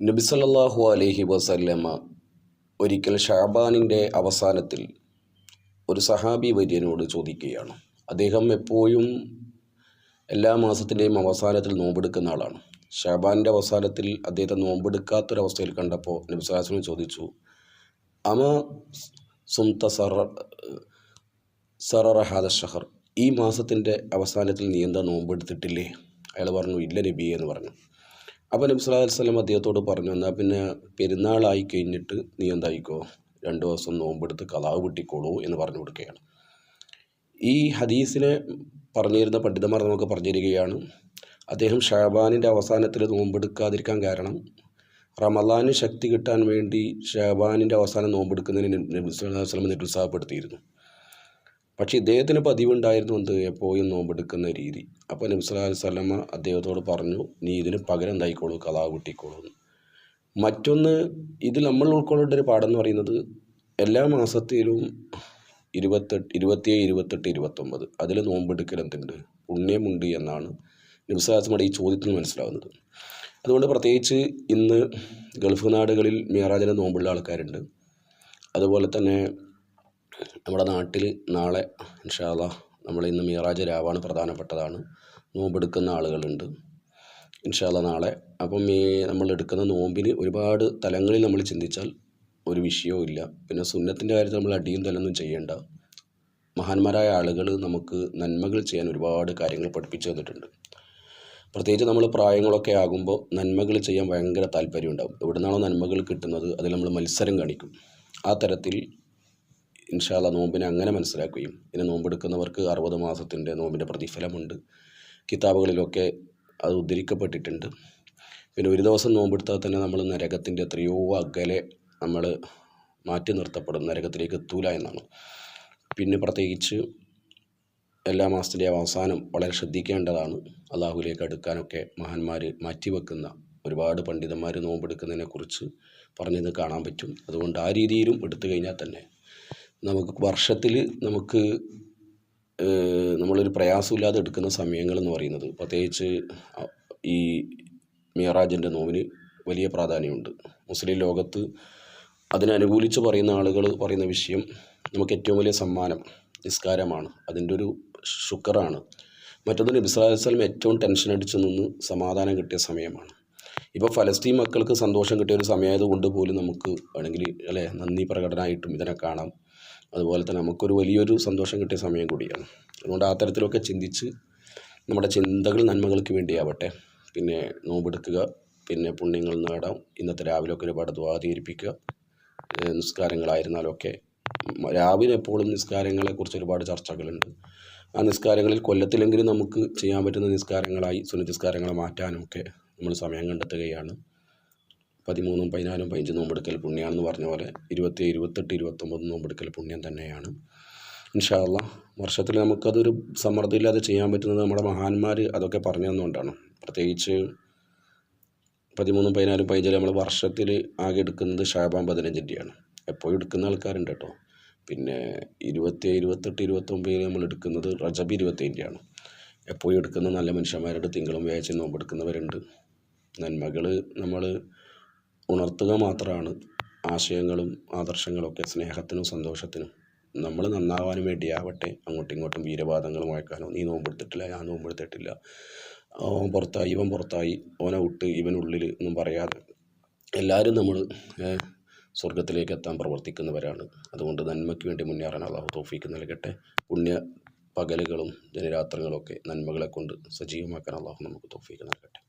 നബി സല്ലല്ലാഹു അലൈഹി വസല്ലമ ഒരിക്കൽ ഷാബാനിന്റെ അവസാനത്തിൽ ഒരു സഹാബി വര്യനോട് ചോദിക്കുകയാണ്. അദ്ദേഹം എപ്പോഴും എല്ലാ മാസത്തിന്റെയും അവസാനത്തിൽ നോമ്പെടുക്കുന്ന ആളാണ്. ഷാബാനിന്റെ അവസാനത്തിൽ അദ്ദേഹത്തെ നോമ്പെടുക്കാത്തൊരവസ്ഥയിൽ കണ്ടപ്പോൾ നബി സ്വലാസ്ലം ചോദിച്ചു അമ സുംത സറ സററഹാദ ഷഹർ ഈ മാസത്തിന്റെ അവസാനത്തിൽ നീ എന്താ നോമ്പെടുത്തിട്ടില്ലേ? അയാൾ പറഞ്ഞു ഇല്ല നബിയെ എന്ന് പറഞ്ഞു. അപ്പോൾ നബി അലൈഹി വസല്ലം അദ്ദേഹത്തോട് പറഞ്ഞു എന്നാൽ പിന്നെ പെരുന്നാളായി കഴിഞ്ഞിട്ട് നീ എന്തായിക്കോ? രണ്ട് ദിവസം നോമ്പെടുത്ത് കലാവ് വിട്ടിക്കോളൂ എന്ന് പറഞ്ഞു കൊടുക്കുകയാണ്. ഈ ഹദീസിനെ പറഞ്ഞിരുന്ന പണ്ഡിതന്മാർ നമുക്ക് പറഞ്ഞു തരികയാണ് അദ്ദേഹം ഷാബാനിന്റെ അവസാനത്തിൽ നോമ്പെടുക്കാതിരിക്കാൻ കാരണം റമലാന് ശക്തി കിട്ടാൻ വേണ്ടി ഷാബാനിന്റെ അവസാനം നോമ്പെടുക്കുന്നതിന് നബി അലൈഹി വസല്ലം നിരുത്സാഹപ്പെടുത്തിയിരുന്നു. പക്ഷേ ഇദ്ദേഹത്തിന് പതിവുണ്ടായിരുന്നു എന്ത്? എപ്പോഴും നോമ്പെടുക്കുന്ന രീതി. അപ്പോൾ നബി സ്വല്ലല്ലാഹു അലൈഹി വസല്ലമ അദ്ദേഹത്തോട് പറഞ്ഞു നീ ഇതിന് പകരം എന്തായിക്കോളൂ? കലാ കിട്ടിക്കോളൂ മറ്റൊന്ന് ഇതിൽ നമ്മൾ ഉൾക്കൊള്ളേണ്ട ഒരു പാഠം എന്ന് പറയുന്നത് എല്ലാ മാസത്തിലും ഇരുപത്തെട്ട് ഇരുപത്തിയേഴ് ഇരുപത്തെട്ട് ഇരുപത്തൊമ്പത് അതിൽ നോമ്പെടുക്കൽ എന്തുണ്ട്? പുണ്യമുണ്ട് എന്നാണ് നബിസ്വലാസ്മയുടെ ഈ ചോദ്യത്തിൽ മനസ്സിലാവുന്നത്. അതുകൊണ്ട് പ്രത്യേകിച്ച് ഇന്ന് ഗൾഫ് നാടുകളിൽ മിയറാജിന് നോമ്പുള്ള ആൾക്കാരുണ്ട്. അതുപോലെ തന്നെ നമ്മുടെ നാട്ടിൽ നാളെ ഇൻഷാല്ല നമ്മൾ ഇന്ന് മീറാജ് രാവാണ് പ്രധാനപ്പെട്ടതാണ്. നോമ്പെടുക്കുന്ന ആളുകളുണ്ട്. ഇൻഷാല്ല നാളെ. അപ്പം ഈ നമ്മൾ എടുക്കുന്ന നോമ്പിന് ഒരുപാട് തലങ്ങളിൽ നമ്മൾ ചിന്തിച്ചാൽ ഒരു വിഷയവും ഇല്ല. പിന്നെ സുന്നത്തിന്റെ കാര്യത്തിൽ നമ്മൾ അടിയും തലൊന്നും ചെയ്യേണ്ട. മഹാന്മാരായ ആളുകൾ നമുക്ക് നന്മകൾ ചെയ്യാൻ ഒരുപാട് കാര്യങ്ങൾ പഠിപ്പിച്ചു തന്നിട്ടുണ്ട്. പ്രത്യേകിച്ച് നമ്മൾ പ്രായങ്ങളൊക്കെ ആകുമ്പോൾ നന്മകൾ ചെയ്യാൻ ഭയങ്കര താല്പര്യം ഉണ്ടാകും എവിടുന്നാണോ നന്മകൾ കിട്ടുന്നത് അതിൽ നമ്മൾ മത്സരം കാണിക്കും. ആ തരത്തിൽ ഇൻഷാല്ല നോമ്പിനെ അങ്ങനെ മനസ്സിലാക്കുകയും ഇതിന് നോമ്പെടുക്കുന്നവർക്ക് അറുപത് മാസത്തിന്റെ നോമ്പിന്റെ പ്രതിഫലമുണ്ട്. കിതാബുകളിലൊക്കെ അത് ഉദ്ധരിക്കപ്പെട്ടിട്ടുണ്ട്. പിന്നെ ഒരു ദിവസം നോമ്പെടുത്താൽ തന്നെ നമ്മൾ നരകത്തിന്റെ എത്രയോ അകലെ നമ്മൾ മാറ്റി നിർത്തപ്പെടും. നരകത്തിലേക്ക് എത്തൂല എന്നാണ്. പിന്നെ പ്രത്യേകിച്ച് എല്ലാ മാസത്തിന്റെയും അവസാനം വളരെ ശ്രദ്ധിക്കേണ്ടതാണ് അള്ളാഹുലേക്ക് അടുക്കാനൊക്കെ മഹാന്മാർ മാറ്റിവെക്കുന്ന ഒരുപാട് പണ്ഡിതന്മാർ നോമ്പെടുക്കുന്നതിനെക്കുറിച്ച് പറഞ്ഞത് കാണാൻ പറ്റും. അതുകൊണ്ട് ആ രീതിയിലും എടുത്തു കഴിഞ്ഞാൽ തന്നെ നമുക്ക് വർഷത്തിൽ നമുക്ക് നമ്മളൊരു പ്രയാസമില്ലാതെ എടുക്കുന്ന സമയങ്ങൾ എന്ന് പറയുന്നത്. പ്രത്യേകിച്ച് ഈ മിയറാജിന്റെ നോവിന് വലിയ പ്രാധാന്യമുണ്ട്. മുസ്ലിം ലോകത്ത് അതിനനുകൂലിച്ച് പറയുന്ന ആളുകൾ പറയുന്ന വിഷയം നമുക്ക് ഏറ്റവും വലിയ സമ്മാനം നിസ്കാരമാണ്. അതിന്റെ ഒരു ശുക്രാണ്. മറ്റൊന്ന് നബി സല്ലല്ലാഹു ഏറ്റവും ടെൻഷൻ അടിച്ചു നിന്ന് സമാധാനം കിട്ടിയ സമയമാണ്. ഇപ്പോൾ ഫലസ്തീൻ മക്കൾക്ക് സന്തോഷം കിട്ടിയ ഒരു സമയമായത് കൊണ്ട് പോലും നമുക്ക് വേണമെങ്കിൽ അല്ലേ നന്ദി പ്രകടനമായിട്ടും ഇതിനെ കാണാം. അതുപോലെ തന്നെ നമുക്കൊരു വലിയൊരു സന്തോഷം കിട്ടിയ സമയം കൂടിയാണ്. അതുകൊണ്ട് ആ തരത്തിലൊക്കെ ചിന്തിച്ച് നമ്മുടെ ചിന്തകൾ നന്മകൾക്ക് വേണ്ടിയാവട്ടെ. പിന്നെ നോമ്പെടുക്കുക പിന്നെ പുണ്യങ്ങൾ നേടാം ഇന്നത്തെ രാവിലെ ഒക്കെ ഒരുപാട് ദ്വാധീകരിപ്പിക്കുക നിസ്കാരങ്ങളായിരുന്നാലൊക്കെ. രാവിലെ എപ്പോഴും നിസ്കാരങ്ങളെക്കുറിച്ച് ഒരുപാട് ചർച്ചകളുണ്ട്. ആ നിസ്കാരങ്ങളിൽ കൊല്ലത്തിലെങ്കിലും നമുക്ക് ചെയ്യാൻ പറ്റുന്ന നിസ്കാരങ്ങളായി സുനിസ്കാരങ്ങളെ മാറ്റാനുമൊക്കെ നമ്മൾ സമയം കണ്ടെത്തുകയാണ്. പതിമൂന്നും പതിനാലും പതിനഞ്ചും നോമ്പെടുക്കൽ പുണ്യമാണെന്ന് പറഞ്ഞ പോലെ ഇരുപത്തി ഇരുപത്തെട്ട് ഇരുപത്തൊമ്പത് നോമ്പെടുക്കൽ പുണ്യം തന്നെയാണ്. ഇൻഷാല്ല വർഷത്തിൽ നമുക്കതൊരു സമ്മർദ്ദമില്ലാതെ ചെയ്യാൻ പറ്റുന്നത് നമ്മുടെ മഹാന്മാർ അതൊക്കെ പറഞ്ഞു തന്നുകൊണ്ടാണ് പ്രത്യേകിച്ച് പതിമൂന്നും പതിനാലും പതിനഞ്ചിലും നമ്മൾ വർഷത്തിൽ ആകെ എടുക്കുന്നത് ഷാബാൻ പതിനഞ്ചിന്റെയാണ് എപ്പോഴും എടുക്കുന്ന ആൾക്കാരുണ്ട് കേട്ടോ. പിന്നെ ഇരുപത്തി ഇരുപത്തെട്ട് ഇരുപത്തൊമ്പതിൽ നമ്മൾ എടുക്കുന്നത് റജബ് ഇരുപത്തേഴിന്റെയാണ് എപ്പോഴും എടുക്കുന്ന നല്ല മനുഷ്യന്മാരുടെ തിങ്കളും വ്യാഴ്ചയും നോമ്പെടുക്കുന്നവരുണ്ട്. നന്മകൾ നമ്മൾ ഉണർത്തുക മാത്രമാണ് ആശയങ്ങളും ആദർശങ്ങളൊക്കെ സ്നേഹത്തിനും സന്തോഷത്തിനും. നമ്മൾ നന്നാവാനും വേണ്ടിയാവട്ടെ അങ്ങോട്ടും ഇങ്ങോട്ടും വീരവാദങ്ങൾ മുഴക്കാനോ നീ നോമ്പെടുത്തിട്ടില്ല ഞാൻ നോമ്പെടുത്തിട്ടില്ല അവൻ പുറത്തായി ഇവൻ പുറത്തായി ഓനെ ഇവൻ ഉള്ളിൽ എന്നും പറയാതെ എല്ലാവരും നമ്മൾ സ്വർഗത്തിലേക്ക് എത്താൻ പ്രവർത്തിക്കുന്നവരാണ്. അതുകൊണ്ട് നന്മയ്ക്ക് വേണ്ടി മുന്നേറാൻ അള്ളാഹു തോഫീക്ക് നൽകട്ടെ. പുണ്യ പകലുകളും ദിനരാത്രങ്ങളൊക്കെ നന്മകളെ കൊണ്ട് സജീവമാക്കാൻ അള്ളാഹു നമുക്ക് തോഫീക്ക് നൽകട്ടെ.